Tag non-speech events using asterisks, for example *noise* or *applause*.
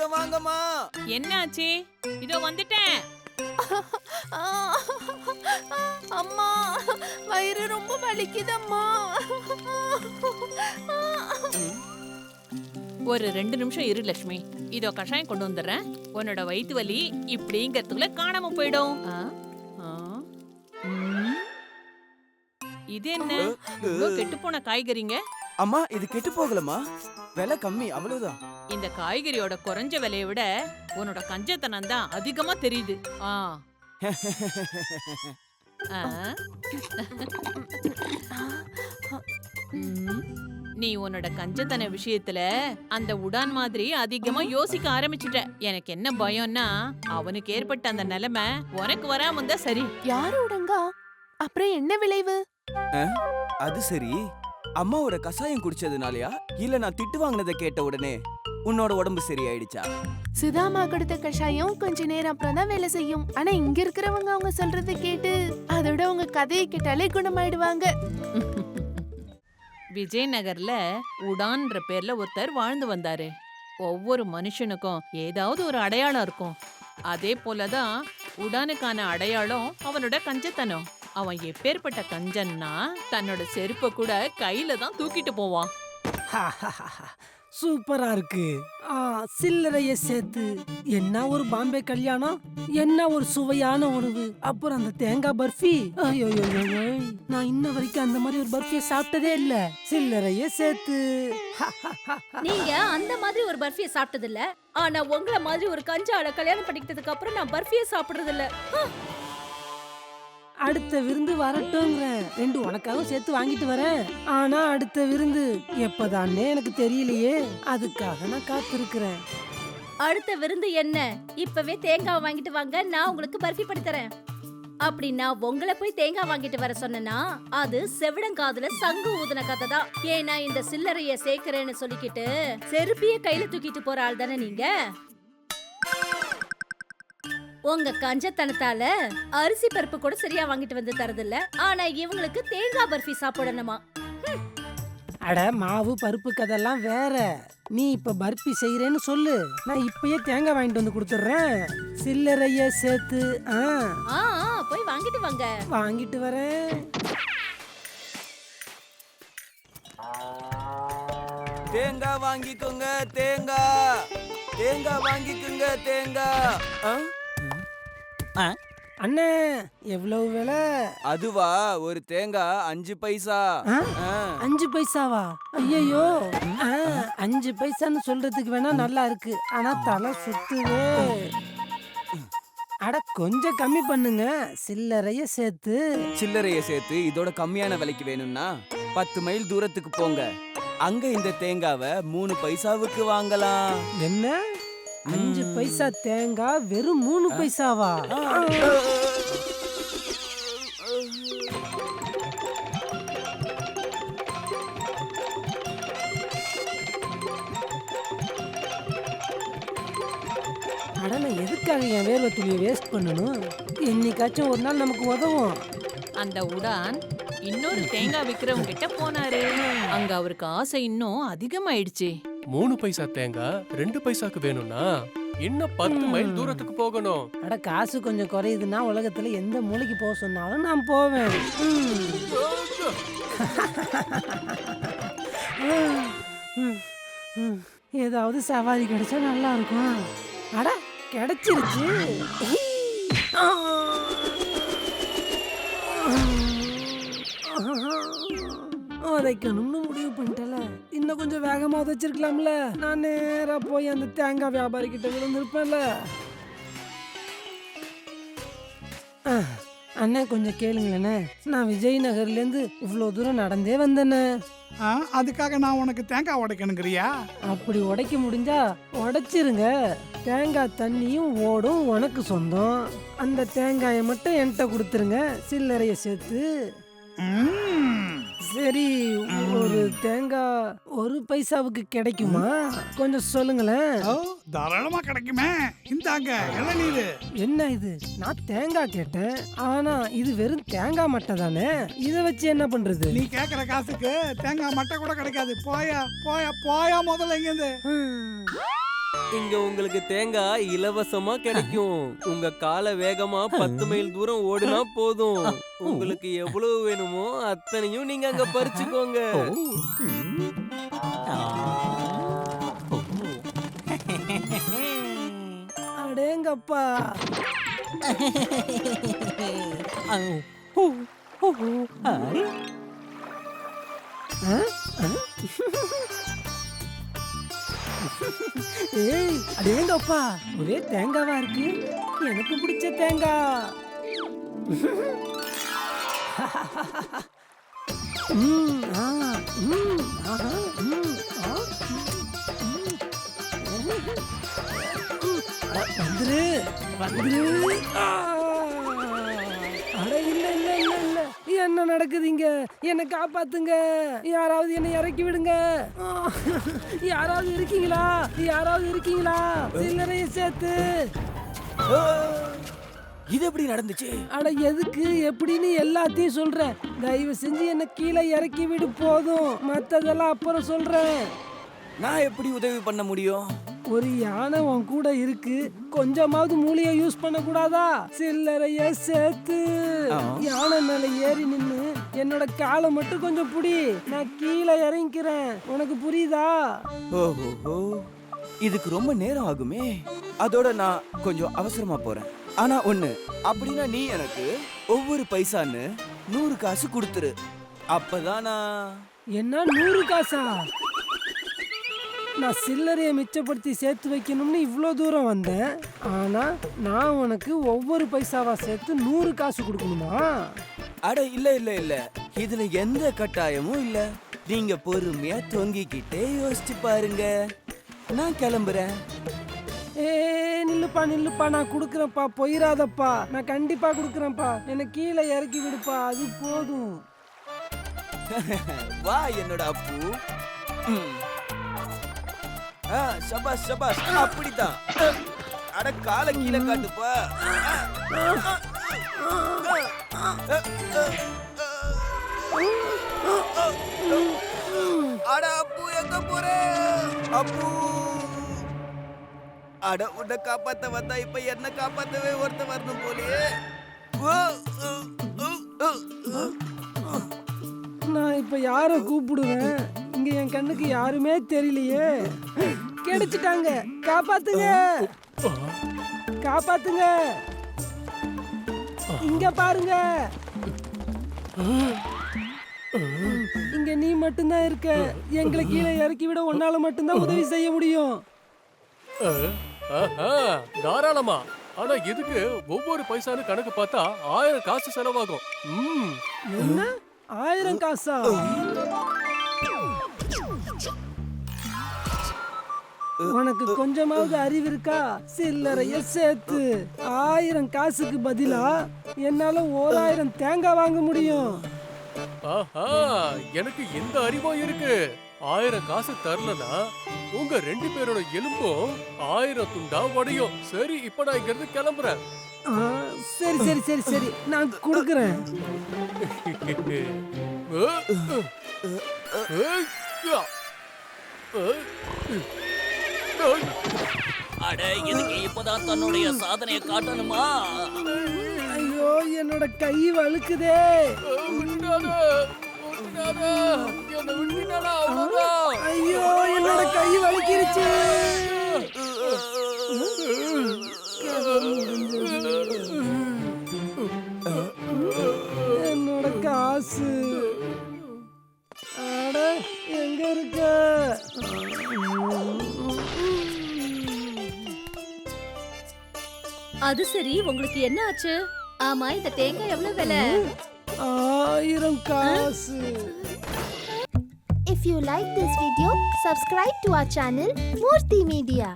சீக்கிரம் வாங்கம்மா. என்னாச்சு? இதோ வந்துட்டேன். அம்மா வயிறு ரொம்ப வலிக்குதம்மா. ஒரு ரெண்டு நிமிஷம் இரு லட்சுமி. இதோ கஷாயம் கொண்டு வந்துடுறேன். உன்னோட வயித்து வலி இப்படிங்கறதுக்குள்ள காணாம போயிடும். ஆ, ஆ, ம். இது என்ன? இவ்ளோ கெட்டுப்போன காய்கறிங்க? அம்மா இது கெட்டு போகலம்மா. விலை கம்மி அவ்வளவுதான். இந்த காய்கறியோட குறைஞ்ச விலையை விட உன்னோட கஞ்சத்தனம் தான் அதிகமா தெரியுது. ஆ. நீ உன்னோட கஞ்சத்தன விஷயத்துல அந்த உடான் மாதிரி அதிகமா யோசிக்க ஆரம்பிச்சுட்ட. எனக்கு என்ன பயம்னா அவனுக்கு ஏற்பட்ட அந்த நிலைமை உனக்கு வராம இருந்தா சரி. யாரு உடங்கா? அப்புறம் என்ன விளைவு? அது சரி. அம்மாவோட கசாயம் குடிச்சதுனாலயா? இல்ல நான் திட்டு வாங்கினதை கேட்ட உடனே? உன்னோட உடம்பு சரியாயிடுச்சா? சுதாமா கொடுத்த கஷாயம் கொஞ்ச நேரம் அப்புறம் தான் வேலை செய்யும். ஆனா இங்க இருக்கிறவங்க அவங்க சொல்றதை கேட்டு அதோட உங்க கதையை கேட்டாலே குணமாயிடுவாங்க. *laughs* விஜயநகர்ல உடான்ற பேர்ல ஒருத்தர் வாழ்ந்து வந்தாரு. ஒவ்வொரு மனுஷனுக்கும் ஏதாவது ஒரு அடையாளம் இருக்கும். அதே போலதான் உடானுக்கான அடையாளம் அவனோட கஞ்சத்தனம். அவன் எப்பேற்பட்ட கஞ்சன்னா தன்னோட செருப்பை கூட கையில தான் தூக்கிட்டு போவான். *laughs* சூப்பரா இருக்கு. ஆ சில்லறைய சேர்த்து என்ன ஒரு பாம்பே கல்யாணம் என்ன ஒரு சுவையான உணவு அப்புறம் அந்த தேங்காய் பர்ஃபி. ஐயோ நான் இன்ன வரைக்கும் அந்த மாதிரி ஒரு பர்ஃபியை சாப்பிட்டதே இல்ல சில்லறைய சேர்த்து நீங்க அந்த மாதிரி ஒரு பர்ஃபியை சாப்பிட்டது இல்ல ஆனா உங்கள மாதிரி ஒரு கஞ்சால கல்யாணம் பண்ணிக்கிட்டதுக்கு அப்புறம் நான் பர்ஃபியை சாப்பிடுறது இல்ல அடுத்த விருந்து வரட்டோங்கிறேன் ரெண்டு உனக்காகவும் சேர்த்து வாங்கிட்டு வரேன். ஆனா அடுத்த விருந்து எப்பதானே எனக்கு தெரியலையே. அதுக்காக நான் காத்திருக்கிறேன். அடுத்த விருந்து என்ன? இப்பவே தேங்காய் வாங்கிட்டு வாங்க. நான் உங்களுக்கு பர்ஃபி பண்ணி தரேன். அப்படி நான் உங்களை போய் தேங்காய் வாங்கிட்டு வர சொன்னேன்னா அது செவிடங்காதுல சங்கு ஊதுன கதை தான். ஏன்னா இந்த சில்லறைய சேர்க்கிறேன்னு சொல்லிக்கிட்டு செருப்பிய கையில தூக்கிட்டு போற ஆள் தானே நீங்க? உங்க கஞ்சத்தனத்தால அரிசி பருப்பு கூட சரியா வாங்கிட்டு வந்து தரதில்ல. ஆனா இவங்களுக்கு தேங்காய் பர்ஃபி சாப்பிடணுமா? அட மாவு பருப்பு கதெல்லாம் வேற. நீ இப்ப பர்பி செய்யறேன்னு சொல்லு. நான் இப்பயே தேங்காய் வாங்கிட்டு வந்து கொடுத்துட்றேன். சில்லறைய சேர்த்து ஆ. ஆ ஆ, போய் வாங்கிட்டு வாங்க. வாங்கிட்டு வரேன். தேங்காய் வாங்கிக்கோங்க தேங்காய். தேங்காய் வாங்கிக்கோங்க தேங்காய். ஆ? அண்ணே எவ்வளவு விலை? அதுவா ஒரு தேங்காய் அஞ்சு பைசா. அஞ்சு பைசாவா? ஐயோ அஞ்சு பைசான்னு சொல்றதுக்கு வேணா நல்லா இருக்கு. ஆனா தலை சுத்துவே அட கொஞ்சம் கம்மி பண்ணுங்க. சில்லறைய சேர்த்து. சில்லறைய சேர்த்து இதோட கம்மியான விலைக்கு வேணும்னா பத்து மைல் தூரத்துக்கு போங்க. அங்க இந்த தேங்காவை மூணு பைசாவுக்கு வாங்கலாம். என்ன? அஞ்சு பைசா தேங்காய் வெறும் மூணு பைசாவா? அட நான் எதுக்காக என் வேர்வை துணியை வேஸ்ட் பண்ணணும்? என்னைக்காச்சும் ஒரு நாள் நமக்கு உதவும். அந்த உடான் இன்னொரு தேங்காய் விக்கிறவங்க கிட்ட போனாரு அங்க அவருக்கு ஆசை இன்னும் அதிகமாயிடுச்சு. மூணு பைசா தேங்காய் ரெண்டு பைசாக்கு வேணும்னா இன்னும் பத்து மைல் தூரத்துக்கு போகணும். அட காசு கொஞ்சம் குறையுதுன்னா உலகத்துல எந்த மூலைக்கு போக சொன்னாலும் நான் போவேன். ஏதாவது சவாரி கிடைச்சா நல்லா இருக்கும் அட கிடைச்சிருச்சு. ஆ. உதைக்கணும்னு முடிவு பண்ணிட்டல இன்னும் கொஞ்சம் வேகமா உதைச்சிருக்கலாம்ல நான் நேரா போய் அந்த தேங்காய் வியாபாரி கிட்ட விழுந்திருப்பேன்ல. அண்ணே கொஞ்சம் கேளுங்களேண்ணே. நான் விஜயநகர்லேருந்து இவ்வளோ தூரம் நடந்தே வந்தேண்ணே. அதுக்காக நான் உனக்கு தேங்காய் உடைக்கணுங்கிறியா? அப்படி உடைக்க முடிஞ்சா உடைச்சிருங்க. தேங்காய் தண்ணியும் ஓடும் உனக்கு சொந்தம். அந்த தேங்காயை மட்டும் என்கிட்ட கொடுத்துருங்க. சில்லறைய சேர்த்து. ம். சரி ஒரு தேங்காய் ஒரு பைசாவுக்கு கிடைக்குமா? கொஞ்சம் சொல்லுங்களேன். ஓ தாராளமா கிடைக்குமே. இந்தாங்க இளநீர் என்ன இது? நான் தேங்காய் கேட்டேன். ஆனா இது வெறும் தேங்காய் மட்டை தானே? இதை வச்சு என்ன பண்றது? நீ கேக்குற காசுக்கு தேங்காய் மட்டை கூட கிடைக்காது. போயா போயா போயா முதல்ல இங்கிருந்து. இங்க உங்களுக்கு தேங்காய் இலவசமா கிடைக்கும். உங்க காலை வேகமா பத்து மைல் தூரம் ஓடினா போதும். உங்களுக்கு எவ்வளவு வேணுமோ அத்தனையும் நீங்க அங்க பறிச்சுக்கோங்க. அடேங்கப்பா. ஆ? ஏய் அடேங்கப்பா ஒரே தேங்காவா இருக்கு? எனக்கு பிடிச்ச தேங்காய் ம், ஆ, ம், ஆஹா, ம், ஆ, வந்துரு வந்துரு. அட இல்லை இல்லை. என்ன நடக்குது இங்க என்ன காப்பாத்துங்க. யாராவது என்னை இறக்கி விடுங்க! யாராவது இருக்கீங்களா? யாராவது இருக்கீங்களா? சில்லறைய சேர்த்து. இது எப்படி நடந்துச்சு? அட எதுக்கு? எப்படின்னு எல்லாத்தையும் சொல்றேன். தயவு செஞ்சு என்ன கீழே இறக்கி விடு போதும். மத்ததெல்லாம் அப்புறம் சொல்றேன். நான் எப்படி உதவி பண்ண முடியும்? ஒரு யானை உன் கூட இருக்கு. கொஞ்சமாவது மூளைய யூஸ் பண்ண கூடாதா சில்லறைய சேர்த்து. யானை மேல ஏறி நின்னு என்னோட காலை மட்டும் கொஞ்சம் புடி. நான் கீழே இறங்கிக்கிறேன். உனக்கு புரியுதா? ஓஹோ இதுக்கு ரொம்ப நேரம் ஆகுமே. அதோட நான் கொஞ்சம் அவசரமா போறேன். ஆனா ஒண்ணு அப்படின்னா நீ எனக்கு ஒவ்வொரு பைசான்னு நூறு காசு கொடுத்துரு. அப்பதான் நான் என்ன நூறு காசா? நான் சில்லறையை மிச்சப்படுத்தி சேர்த்து வைக்கணும்னு இவ்வளோ தூரம் வந்தேன். ஆனா நான் உனக்கு ஒவ்வொரு பைசாவா சேர்த்து நூறு காசு கொடுக்கணுமா? அட இல்ல இல்ல இல்ல. இதுல எந்த கட்டாயமும் இல்ல. நீங்க பொறுமையா தொங்கிக்கிட்டே யோசிச்சு பாருங்க. நான் கிளம்புறேன். ஏ நில்லுப்பா நில்லுப்பா. நான் கொடுக்குறேன்ப்பா. போயிடாதப்பா நான் கண்டிப்பா கொடுக்குறேன்ப்பா. என்னை கீழே இறக்கி விடுப்பா. அது போதும். *laughs* வா என்னோட அப்பு. ம். ஆ, சபாஷ் சபாஷ். அப்படிதான் அட கால கீழே காட்டுப்பா. அட அப்பு எங்க போற? அப்பு. அட உன்னை காப்பாத்த வந்தா இப்ப என்ன காப்பாத்தவே ஒருத்த வரணும் போலயே. ஓ, நான் இப்ப யாரை கூப்பிடுவேன்? இங்க என் கண்ணுக்கு யாருமே தெரியலையே. கிடைச்சிட்டாங்க காப்பாத்துங்க. காப்பாத்துங்க. இங்க பாருங்க. இங்க நீ மட்டும்தான் இருக்க. எங்களை கீழே இறக்கி விட உன்னால மட்டும்தான் உதவி செய்ய முடியும். தாராளமா. ஆனா இதுக்கு ஒவ்வொரு பைசான்னு கணக்கு பார்த்தா ஆயிரம் காசு செலவாகும். என்ன? ஆயிரம் காசா? உனக்கு கொஞ்சமாவது அறிவு இருக்கா சில்லறைய சேர்த்து ஆயிரம் காசுக்கு பதிலா என்னால ஓராயிரம் தேங்காய் வாங்க முடியும் ஆஹா எனக்கு இந்த அறிவும் இருக்கு ஆயிரம் காசு தரலனா உங்க ரெண்டு பேரோட எலும்பும் ஆயிரம் துண்டா உடையும் சரி இப்ப நான் இங்க இருந்து கிளம்புறேன் ஆ, சரி சரி சரி சரி நான் கொடுக்குறேன் அஹ், அஹ், யா. அஹ், அஹ், அட இதுக்கு இப்பதான் தன்னுடைய சாதனையை காட்டணுமா? ஐயோ என்னோட கை வழுக்குதே. ஐயோ என்னோட கை வலிக்கிருச்சு அது சரி உங்களுக்கு என்ன ஆச்சு ஆமா இந்த தேங்காய் எவ்வளவு விலை ஆயிரம் காசு If you like this video, subscribe to our channel Murthy Media.